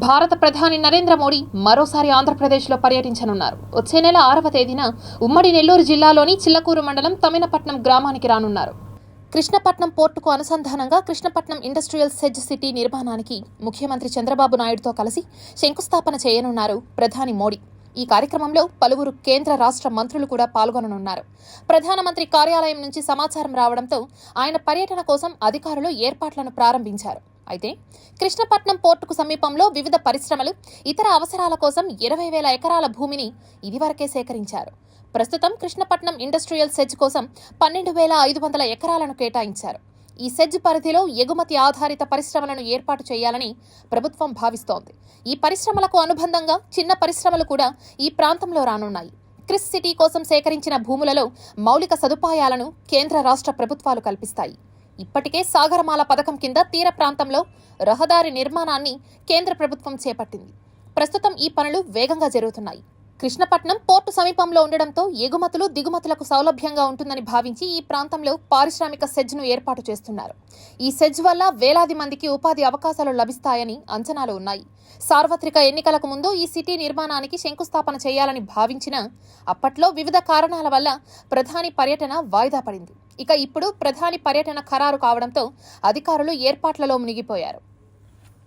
భారత ప్రధాని నరేంద్ర మోడీ మరోసారి ఆంధ్రప్రదేశ్లో పర్యటించనున్నారు. వచ్చే నెల ఆరవ తేదీన ఉమ్మడి నెల్లూరు జిల్లాలోని చిల్లకూరు మండలం తమినపట్నం గ్రామానికి రానున్నారు. కృష్ణపట్నం పోర్టుకు అనుసంధానంగా కృష్ణపట్నం ఇండస్ట్రియల్ సెజ్ సిటీ నిర్మాణానికి ముఖ్యమంత్రి చంద్రబాబు నాయుడుతో కలిసి శంకుస్థాపన చేయనున్నారు ప్రధాని మోడీ. ఈ కార్యక్రమంలో పలువురు కేంద్ర రాష్ట్ర మంత్రులు కూడా పాల్గొననున్నారు. ప్రధానమంత్రి కార్యాలయం నుంచి సమాచారం రావడంతో ఆయన పర్యటన కోసం అధికారులు ఏర్పాట్లను ప్రారంభించారు. అయితే కృష్ణపట్నం పోర్టుకు సమీపంలో వివిధ పరిశ్రమలు ఇతర అవసరాల కోసం ఇరవై వేల ఎకరాల భూమిని ఇదివరకే సేకరించారు. ప్రస్తుతం కృష్ణపట్నం ఇండస్ట్రియల్ సెజ్ కోసం పన్నెండు వేల ఐదు వందల ఎకరాలను కేటాయించారు. ఈ సెజ్ పరిధిలో ఎగుమతి ఆధారిత పరిశ్రమలను ఏర్పాటు చేయాలని ప్రభుత్వం భావిస్తోంది. ఈ పరిశ్రమలకు అనుబంధంగా చిన్న పరిశ్రమలు కూడా ఈ ప్రాంతంలో రానున్నాయి. క్రిస్ సిటీ కోసం సేకరించిన భూములలో మౌలిక సదుపాయాలను కేంద్ర రాష్ట్ర ప్రభుత్వాలు కల్పిస్తాయి. ఇప్పటికే సాగరమాల పథకం కింద తీర ప్రాంతంలో రహదారి నిర్మాణాన్ని కేంద్ర ప్రభుత్వం చేపట్టింది. ప్రస్తుతం ఈ పనులు వేగంగా జరుగుతున్నాయి. కృష్ణపట్నం పోర్టు సమీపంలో ఉండడంతో ఎగుమతులు దిగుమతులకు సౌలభ్యంగా ఉంటుందని భావించి ఈ ప్రాంతంలో పారిశ్రామిక సెజ్ను ఏర్పాటు చేస్తున్నారు. ఈ సెజ్ వల్ల వేలాది మందికి ఉపాధి అవకాశాలు లభిస్తాయని అంచనాలు ఉన్నాయి. సార్వత్రిక ఎన్నికలకు ముందు ఈ సిటీ నిర్మాణానికి శంకుస్థాపన చేయాలని భావించినా అప్పట్లో వివిధ కారణాల వల్ల ప్రధాని పర్యటన వాయిదా పడింది. ఇక ఇప్పుడు ప్రధాని పర్యటన ఖరారు కావడంతో అధికారులు ఏర్పాట్లలో మునిగిపోయారు.